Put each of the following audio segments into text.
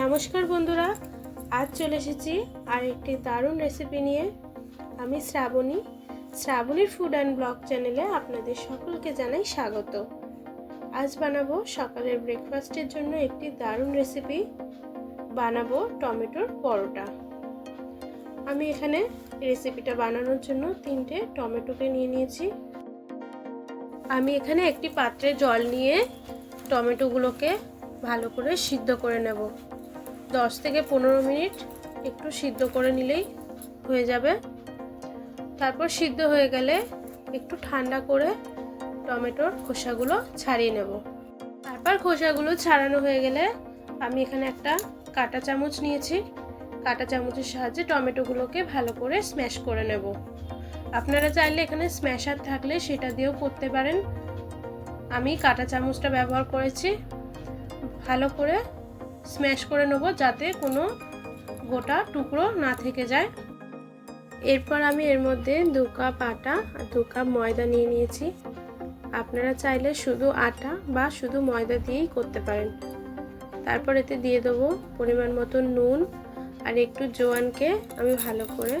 নমস্কার বন্ধুরা, আজ চলে এসেছি আর একটি দারুণ রেসিপি নিয়ে। আমি শ্রাবণী, শ্রাবণীর ফুড অ্যান্ড ব্লগ চ্যানেলে আপনাদের সকলকে জানাই স্বাগত। আজ বানাবো সকালের ব্রেকফাস্টের জন্য একটি দারুণ রেসিপি বানাবো টমেটোর পরোটা। আমি এখানে রেসিপিটা বানানোর জন্য তিনটে টমেটোকে নিয়ে নিয়েছি। আমি এখানে একটি পাত্রে জল নিয়ে টমেটোগুলোকে ভালো করে সিদ্ধ করে নেব। দশ থেকে পনেরো মিনিট একটু সিদ্ধ করে নিলেই হয়ে যাবে। তারপর সিদ্ধ হয়ে গেলে একটু ঠান্ডা করে টমেটোর খোসাগুলো ছাড়িয়ে নেব। তারপর খোসাগুলো ছাড়ানো হয়ে গেলে আমি এখানে একটা কাঁটা চামচ নিয়েছি। কাঁটা চামচের সাহায্যে টমেটোগুলোকে ভালো করে স্ম্যাশ করে নেব। আপনারা চাইলে এখানে স্ম্যাশার থাকলে সেটা দিয়েও করতে পারেন। আমি কাটা চামচটা ব্যবহার করেছি। ভালো করে স্ম্যাশ করে নেব যাতে কোনো গোটা টুকরো না থেকে যায়। এরপর আমি এর মধ্যে দু কাপ আটা আর দু কাপ ময়দা নিয়ে নিয়েছি। আপনারা চাইলে শুধু আটা বা শুধু ময়দা দিয়েই করতে পারেন। তারপর এতে দিয়ে দেবো পরিমাণ মতো নুন আর একটু জোয়ানকে আমি ভালো করে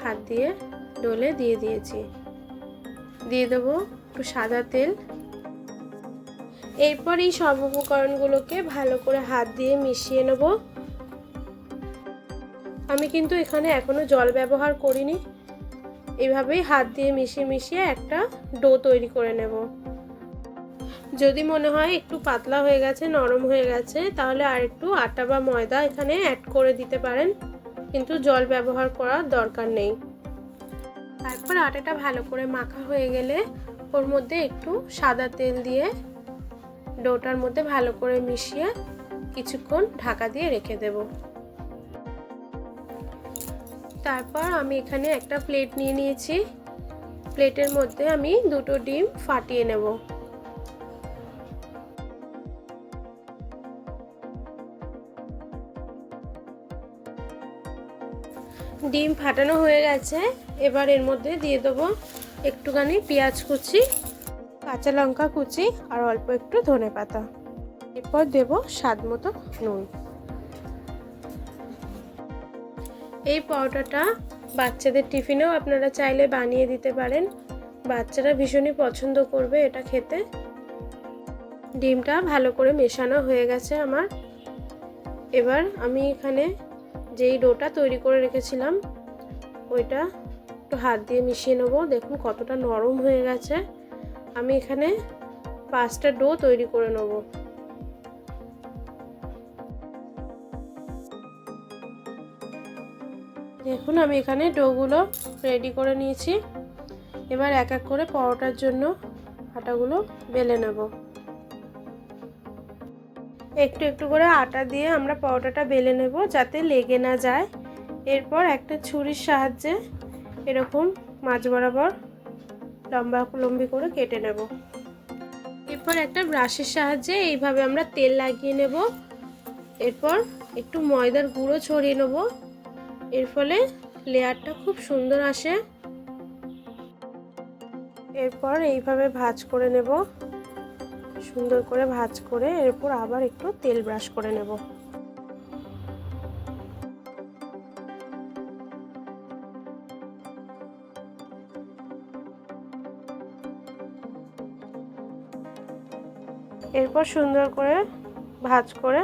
হাত দিয়ে ডলে দিয়ে দিয়েছি। দিয়ে দেবো একটু সাদা তেল এরপর এই সব উপকরণগুলোকে ভালো করে হাত দিয়ে মিশিয়ে নেব। আমি কিন্তু এখানে এখনও জল ব্যবহার করিনি। এভাবেই হাত দিয়ে মিশিয়ে মিশিয়ে একটা ডো তৈরি করে নেব। যদি মনে হয় একটু পাতলা হয়ে গেছে, নরম হয়ে গেছে, তাহলে আর একটু আটা বা ময়দা এখানে অ্যাড করে দিতে পারেন। কিন্তু জল ব্যবহার করার দরকার নেই। তারপর আটাটা ভালো করে মাখা হয়ে গেলে ওর মধ্যে একটু সাদা তেল দিয়ে ডোটার মধ্যে ভালো করে মিশিয়ে কিছুক্ষণ ঢাকা দিয়ে রেখে দেব। তারপর আমি এখানে একটা প্লেট নিয়ে নিয়েছি। প্লেটের মধ্যে আমি দুটো ডিম ফাটিয়ে নেব। ডিম ফাটানো হয়ে গেছে। এবার এর মধ্যে দিয়ে দেবো একটুখানি পেঁয়াজ কুচি। কাঁচা লঙ্কা কুচি আর অল্প একটু ধনে পাতা। এরপর দেব স্বাদ মতো নুন। এই পাউডারটা বাচ্চাদের টিফিনেও আপনারা চাইলে বানিয়ে দিতে পারেন। বাচ্চারা ভীষণই পছন্দ করবে এটা খেতে। ডিমটা ভালো করে মেশানো হয়ে গেছে আমার। এবার আমি এখানে যেই ডোটা তৈরি করে রেখেছিলাম, ওইটা একটু হাত দিয়ে মিশিয়ে নেব। দেখুন কতটা নরম হয়ে গেছে। আমি এখানে পাঁচটা ডো তৈরি করে নেব। দেখুন, আমি এখানে ডোগুলো রেডি করে নিয়েছি। এবার এক এক করে পরোটার জন্য আটাগুলো বেলে নেব। একটু একটু করে আটা দিয়ে আমরা পরোটাটা বেলে নেব যাতে লেগে না যায়। এরপর একটা ছুরির সাহায্যে এরকম মাছ বরাবর লম্বা লম্বি করে কেটে নেব। এরপর একটা ব্রাশের সাহায্যে এইভাবে আমরা তেল লাগিয়ে নেব। এরপর একটু ময়দার গুঁড়ো ছড়িয়ে নেব। এর ফলে লেয়ারটা খুব সুন্দর আসে। এরপর এইভাবে ভাজ করে নেব। সুন্দর করে ভাজ করে এরপর আবার একটু তেল ব্রাশ করে নেব। এরপর সুন্দর করে ভাজ করে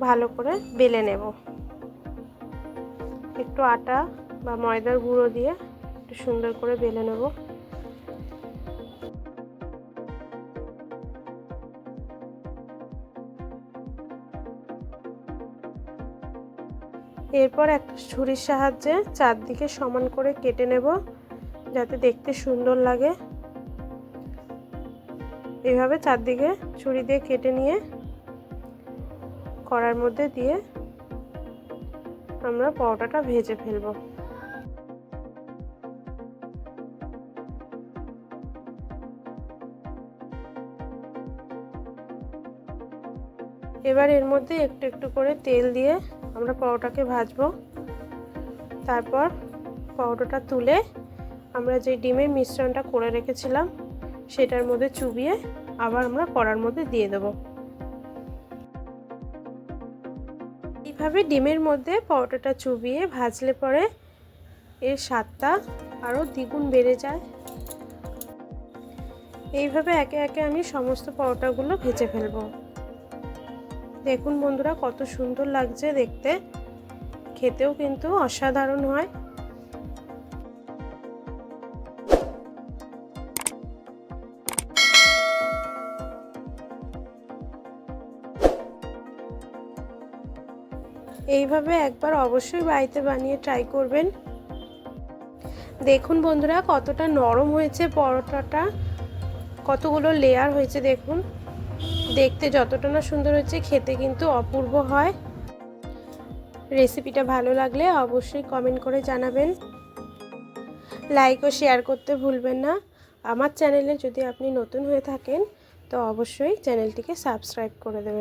ভালো করে বেলে নেব। একটু আটা বা ময়দার গুঁড়ো দিয়ে একটু সুন্দর করে বেলে নেব। এরপর একটা ছুরির সাহায্যে চারদিকে সমান করে কেটে নেব, যাতে দেখতে সুন্দর লাগে। এভাবে চারদিকে ছুরি দিয়ে কেটে নিয়ে কড়ার মধ্যে দিয়ে আমরা পরোটাটা ভেজে ফেলব। এবার এর মধ্যে একটু একটু করে তেল দিয়ে আমরা পরোটাকে ভাজবো। তারপর পরোটাটা তুলে আমরা যে ডিমের মিশ্রণটা করে রেখেছিলাম সেটার মধ্যে চুবিয়ে আবার আমরা কড়ার মধ্যে দিয়ে দেব। এইভাবে ডিমের মধ্যে পরোটাটা চুবিয়ে ভাজলে পরে এর স্বাদটা আরও দ্বিগুণ বেড়ে যায়। এইভাবে একে একে আমি সমস্ত পরোটাগুলো ভেজে ফেলব। দেখুন বন্ধুরা কত সুন্দর লাগছে দেখতে। খেতেও কিন্তু অসাধারণ হয়। এইভাবে একবার অবশ্যই বাড়িতে বানিয়ে ট্রাই করবেন। দেখুন বন্ধুরা, কতটা নরম হয়েছে পরোটাটা, কতগুলো লেয়ার হয়েছে দেখুন। দেখতে যতটা না সুন্দর হচ্ছে খেতে কিন্তু অপূর্ব হয়। রেসিপিটা ভালো লাগলে অবশ্যই কমেন্ট করে জানাবেন। লাইক ও শেয়ার করতে ভুলবেন না। আমার চ্যানেলে যদি আপনি নতুন হয়ে থাকেন, তো অবশ্যই চ্যানেলটিকে সাবস্ক্রাইব করে দেবেন।